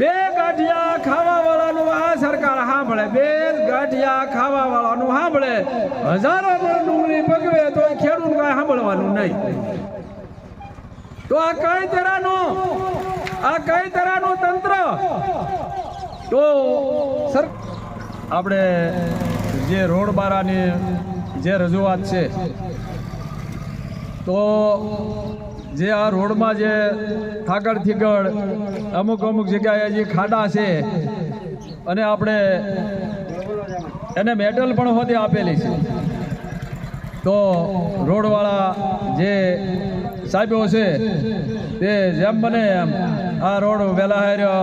બે ગાંઠિયા ખાવા વાળાનું આ સરકાર સાંભળે બે ગાંઠિયા ખાવા વાળાનું સાંભળે હજારો મણ ડુંગળી પગવે તો ખેડૂત કાંઈ સાંભળવાનું નહીં. તો આ કઈ તરાનું? આ કઈ તરાનું તંત્ર? તો સર, આપણે જે રોડ બારાની જે રજૂઆત છે, તો જે આ રોડમાં જે થાગડ થીગડ અમુક અમુક જગ્યાએ જે ખાડા છે અને આપણે એને મેટલ પણ હોતી આપેલી છે. તો રોડવાળા જે સાહેબો છે, તે જેમ બને એમ આ રોડ વહેલા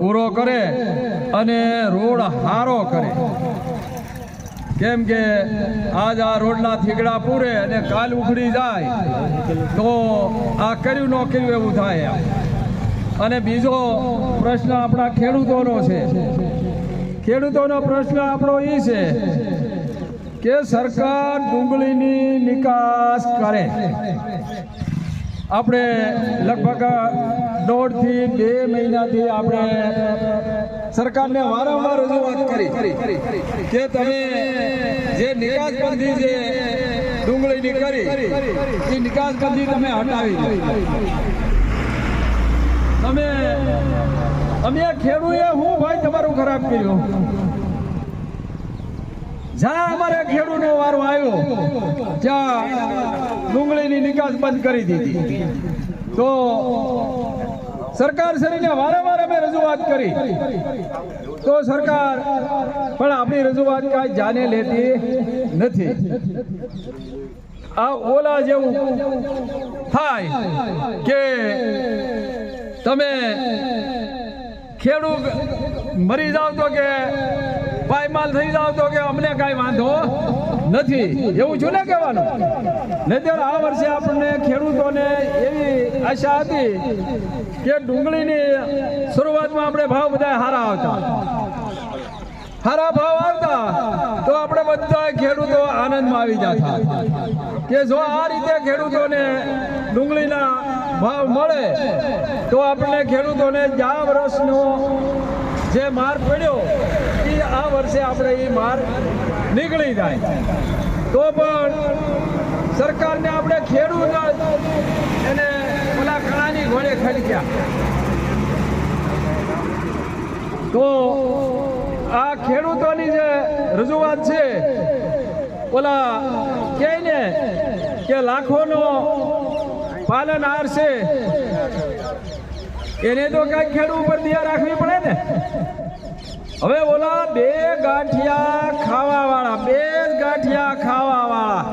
પૂરો કરે અને રોડ હારો કરે. કેમ કે આજ આ રોડના થીગડા પૂરે અને કાલ ઉખડી જાય, તો આ કર્યું ન કર્યું એવું થાય અને બીજો પ્રશ્ન આપણા ખેડૂતોનો છે. ખેડૂતોનો પ્રશ્ન આપણો એ છે કે સરકાર ડુંગળીની નિકાસ કરે. આપણે લગભગ દોઢથી બે મહિનાથી આપણે સરકારને વારંવાર રજૂઆત કરી કે તમે જે નિકાસબંધી જે ડુંગળીની કરી, એ નિકાસબંધી તમે હટાવી તમે, અમે ખેડૂએ હું ભાઈ તમારું ખરાબ કર્યું. જ્યાં અમારે ખેડૂતનો વારો આવ્યો. ત્યાં ડુંગળીની નિકાસ બંધ કરી દીધી. તો સરકાર શ્રીને વારંવાર અમે રજૂઆત કરી. તો સરકાર, પણ આપણી રજૂઆત કાંઈ જાને લેતી નથી. આ ઓલા જેવું થાય કે તમે ખેડૂત મરી જાવ તો કે પાયમાલ થઈ જાવ તો કે અમને કાંઈ વાંધો નથી. એવું છું ને કહેવાનું? નહીં આ વર્ષે આપણને ખેડૂતોને એવી આશા હતી કે ડુંગળીની શરૂઆતમાં આપણે ભાવ બધા હારા આવતા. સારા ભાવ આવતા તો આપણે બધા ખેડૂતો આનંદમાં આવી જતા. કે જો આ રીતે ખેડૂતોને ડુંગળીના ભાવ મળે તો આપણને ખેડૂતોને જ્યાં વર્ષનો જે માર પડ્યો એ આ વર્ષે આપણે એ માર નીકળી જાય. તો પણ સરકારને આપણે ખેડૂત એને ઓલા કણાની ઘોડે ખડક્યા તો આ ખેડૂતોની જે રજૂઆત છે, ઓલા કહે ને કે લાખોનો પાલનહાર છે એને તો કઈ ખેડૂત ઉપર દિયા રાખવી પડે ને. હવે ઓલા બે ગાંઠિયા ખાવા વાળા બે ગાંઠિયા ખાવા વાળા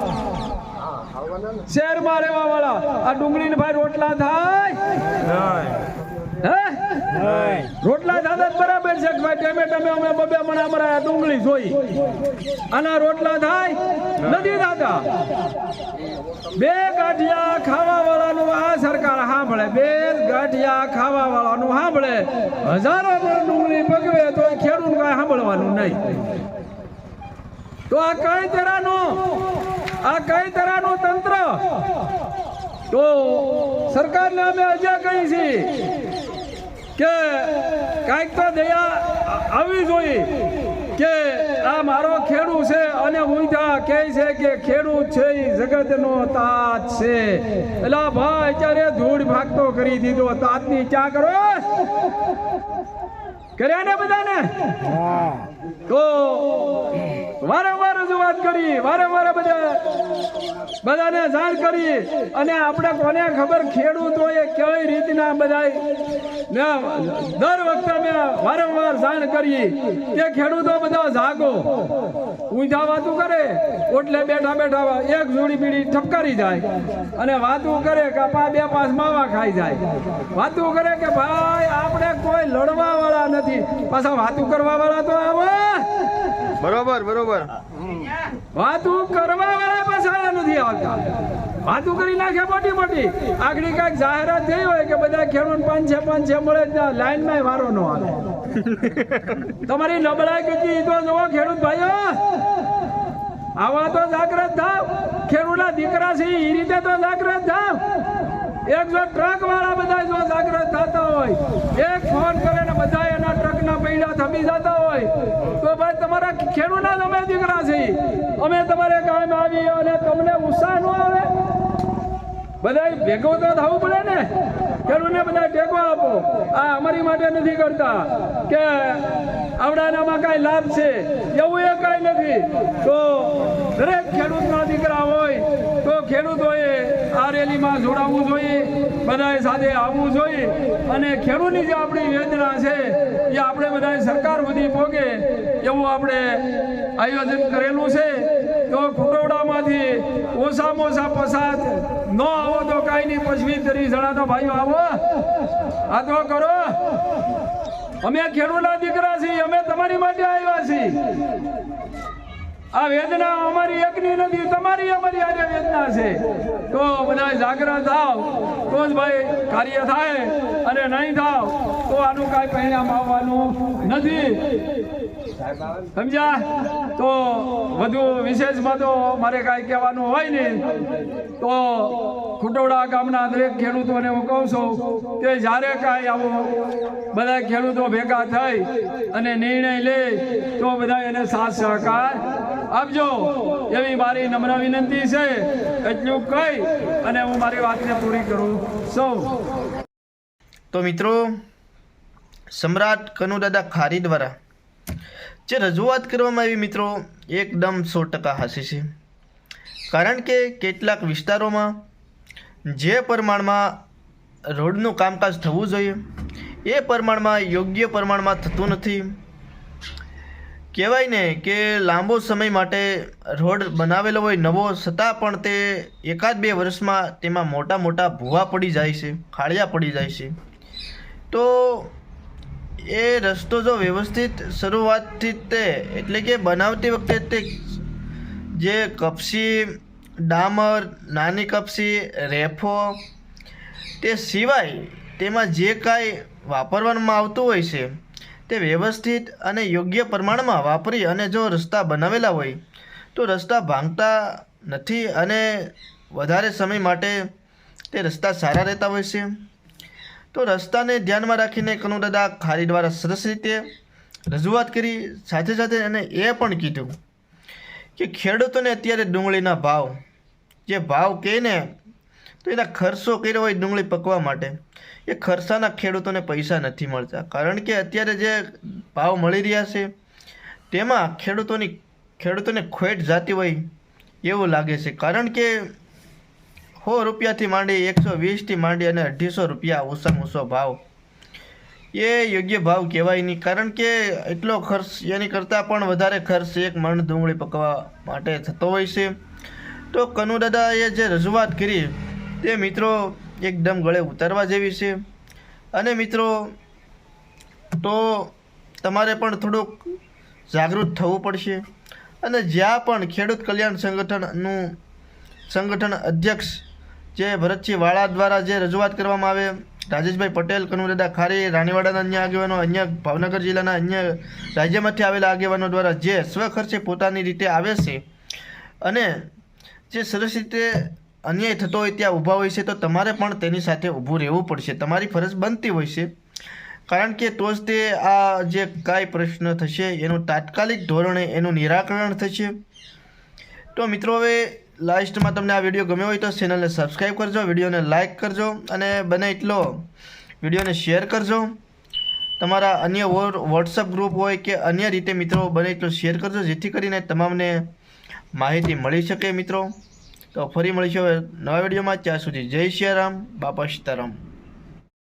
શહેરમાં રહેવા વાળા આ ડુંગળી ભાઈ રોટલા થાય? રોટલા થતા બરાબર છે ભાઈ ટેમે ટેમે અમે બબે મને અમારે ડુંગળી જોઈ. આના રોટલા થાય? નથી થતા બે ગાંઠિયા ખાવા વાળાનું આ સરકાર સાંભળે. બે ગાંઠિયા ખાવા વાળાનું સાંભળે. હજારો ડુંગળી પકવે તો ખેડૂત કાંઈ સાંભળવાનું નહીં. તો આ કઈ તરાનું? આ કઈ તરાનું તંત્ર? તો સરકારને અમે અજા કહી છીએ કે કાંઈક તો દયા આવવી જોઈએ. કે આ મારો ખેડૂત છે અને ઊંધા કહે છે કે ખેડૂત છે એ જગતનો તાત છે. એટલે ભાઈ અત્યારે ધૂળ ભાગતો કરી દીધો. તાતની ચા કરો? કર્યા ને બધાને? તો વારંવાર રજૂઆત કરી વારંવાર બધા બધાને જાણ કરી અને આપણે કોને ખબર ખેડૂતોએ કેવી રીતના બધા દર વખતે મેં વારંવાર જાણ કરી, કે ખેડૂતો બધા જાગો. ઊંધા વાતું કરે, ઓટલે બેઠા બેઠા એક જોડી બીડી ઠપકારી જાય અને વાતું કરે કે પા બે પાંચ માવા ખાઈ જાય. વાતું કરે કે ભાઈ, આપણે કોઈ લડવા વાળા નથી. પાછા વાતું કરવા વાળા તો આવે. બરોબર બરોબર. વાતું કરવા વાળા પાછા નથી આવતા. વાતું કરી નાખે મોટી મોટી. આગળ કાંઈક જાહેરાત થઈ હોય કે બધા ખેડૂત પાંચ છે પાંચ છે, મળે લાઈન લાઈનમાં વારો ન આવે. તમારી નબળાઈ કેટલી તો જોવો ખેડૂત ભાઈઓ. આવા તો જાગૃત થાવ. ખેડૂતના દીકરા છે એ રીતે તો જાગ્રત થાવ. એક જો ટ્રક વાળા બધા જો જાગૃત થતા હોય, એક ફોન કરે ને બધા ટ્રકના પૈડા થમી જતા હોય. તો ભાઈ તમારા ખેડૂતના અમે દીકરા છીએ. અમે તમારે કામ આવી અને તમને ઉત્સાહ ન આવે. બધા ભેગો તો થવું પડે ને? ખેડૂતને બધા ટેકો આપો. આ અમારી માટે નથી કરતા. કે આવડાનામાં કાંઈ લાભ છે? એવું એ કાંઈ નથી. તો દરેક ખેડૂતના દીકરા હોય, તો ખેડૂતોએ આ રેલીમાં જોડાવવું જોઈએ બધાએ સાથે આવવું જોઈએ. અને ખેડૂતની જે આપણી વેદના છે, એ આપણે બધાએ સરકાર સુધી પહોંચે એવું આપણે આયોજન કરેલું છે. તો ખુટોડામાંથી ઓછામાં ઓછા પસાર. ન આવો તો કાંઈ નહીં પચવીસ ત્રીસ જણા તો ભાઈઓ આવો. આ તો કરો. અમે ખેડૂતના દીકરા છીએ, અમે તમારી માટે આવ્યા છીએ. આ વેદના અમારી એકની નથી, તમારી અમારી આજે વેદના છે. તો બધા જાગૃત થાવ. તો જ ભાઈ કાર્ય થાય અને નહીં થાવ, તો આનું કાંઈ પરિણામ આવવાનું નથી. સમજ્યા? તો વધુ વિશેષમાં તો મારે કાંઈ કહેવાનું હોય ને, તો ખુટોડા ગામના દરેક ખેડૂતોને હું કહું છું કે જ્યારે કાંઈ આવું બધા ખેડૂતો ભેગા થઈ અને નિર્ણય લે, તો બધા એને સાથ સહકાર આપજો. એવી મારી નમ્ર વિનંતી છે. એટલું કહી અને હું મારી વાતને પૂરી કરું સૌ તો મિત્રો, સમ્રાટ કનુદાદા ખારી દ્વારા જે રજૂઆત કરવામાં આવી મિત્રો, એકદમ સો ટકા હાસી છે. કારણ કે કેટલાક વિસ્તારોમાં જે પ્રમાણમાં રોડનું કામકાજ થવું જોઈએ, એ પ્રમાણમાં યોગ્ય પ્રમાણમાં થતું નથી. કહેવાય ને કે લાંબો સમય માટે રોડ બનાવેલો હોય નવો, છતાં પણ તે એકાદ બે વર્ષમાં તેમાં મોટા મોટા ભૂવા પડી જાય છે, ખાળિયા પડી જાય છે. તો એ રસ્તો જો વ્યવસ્થિત શરૂઆતથી તે, એટલે કે બનાવતી વખતે તે જે કપસી, ડામર, નાની કપસી, રેફો, તે સિવાય તેમાં જે કાંઈ વાપરવામાં આવતું હોય છે, તે વ્યવસ્થિત અને યોગ્ય પ્રમાણમાં વાપરી અને જો રસ્તા બનાવેલા હોય, તો રસ્તા ભાંગતા નથી અને વધારે સમય માટે તે રસ્તા સારા રહેતા હોય છે. તો રસ્તાને ધ્યાનમાં રાખીને કનુદાદા ખારી દ્વારા સરસ રીતે રજૂઆત કરી, સાથે સાથે એને એ પણ કીધું કે ખેડૂતોને અત્યારે ડુંગળીના ભાવ, જે ભાવ કહે ને તો એના ખર્ચો કર્યો હોય ડુંગળી પકવા માટે, એ ખર્ચાના ખેડૂતોને પૈસા નથી મળતા. કારણ કે અત્યારે જે ભાવ મળી રહ્યા છે, તેમાં ખેડૂતોની, ખેડૂતોને ખોટ જાતી હોય એવું લાગે છે. કારણ કે સો રૂપિયાથી માંડી એકસો વીસથી માંડી અને અઢીસો રૂપિયા ઓછામાં ઓછો ભાવ. એ યોગ્ય ભાવ કહેવાય નહીં, કારણ કે એટલો ખર્ચ, એની કરતાં પણ વધારે ખર્ચ એક મણ ડુંગળી પકવા માટે થતો હોય છે. તો કનુદાદાએ જે રજૂઆત કરી, તે મિત્રો એકદમ ગળે ઉતારવા જેવી છે. અને મિત્રો, તો તમારે પણ થોડુંક જાગૃત થવું પડશે. અને જ્યાં પણ ખેડૂત કલ્યાણ સંગઠનનું સંગઠન અધ્યક્ષ જે ભરતસિંહ વાળા દ્વારા જે રજૂઆત કરવામાં આવે, રાજેશભાઈ પટેલ કનુદાદા ખારી, રાણીવાડાના અન્ય આગેવાનો, અન્ય ભાવનગર જિલ્લાના અન્ય રાજ્યમાંથી આવેલા આગેવાનો દ્વારા જે સ્વખર્ચે પોતાની રીતે આવે છે અને જે સરસ રીતે અન્યાય થતો હોય ત્યાં ઊભા હોય છે, તો તમારે પણ તેની સાથે ઊભું રહેવું પડશે. તમારી ફરજ બનતી હોય છે. કારણ કે તો જ તે આ જે કાંઈ પ્રશ્ન થશે, એનું તાત્કાલિક ધોરણે એનું નિરાકરણ થશે. તો મિત્રો, હવે લાસ્ટમાં તમને આ વીડિયો ગમ્યો હોય તો ચેનલને સબસ્ક્રાઈબ કરજો, વિડીયોને લાઇક કરજો અને બને એટલો વિડીયોને શેર કરજો. તમારા અન્ય વોટ્સઅપ ગ્રુપ હોય કે અન્ય રીતે મિત્રો બને એટલો શેર કરજો, જેથી કરીને તમામને માહિતી મળી શકે મિત્રો. તો ફરી મળીશું નવા વિડીયોમાં. ત્યાં સુધી જય શ્રી રામ, બાપા સીતારામ.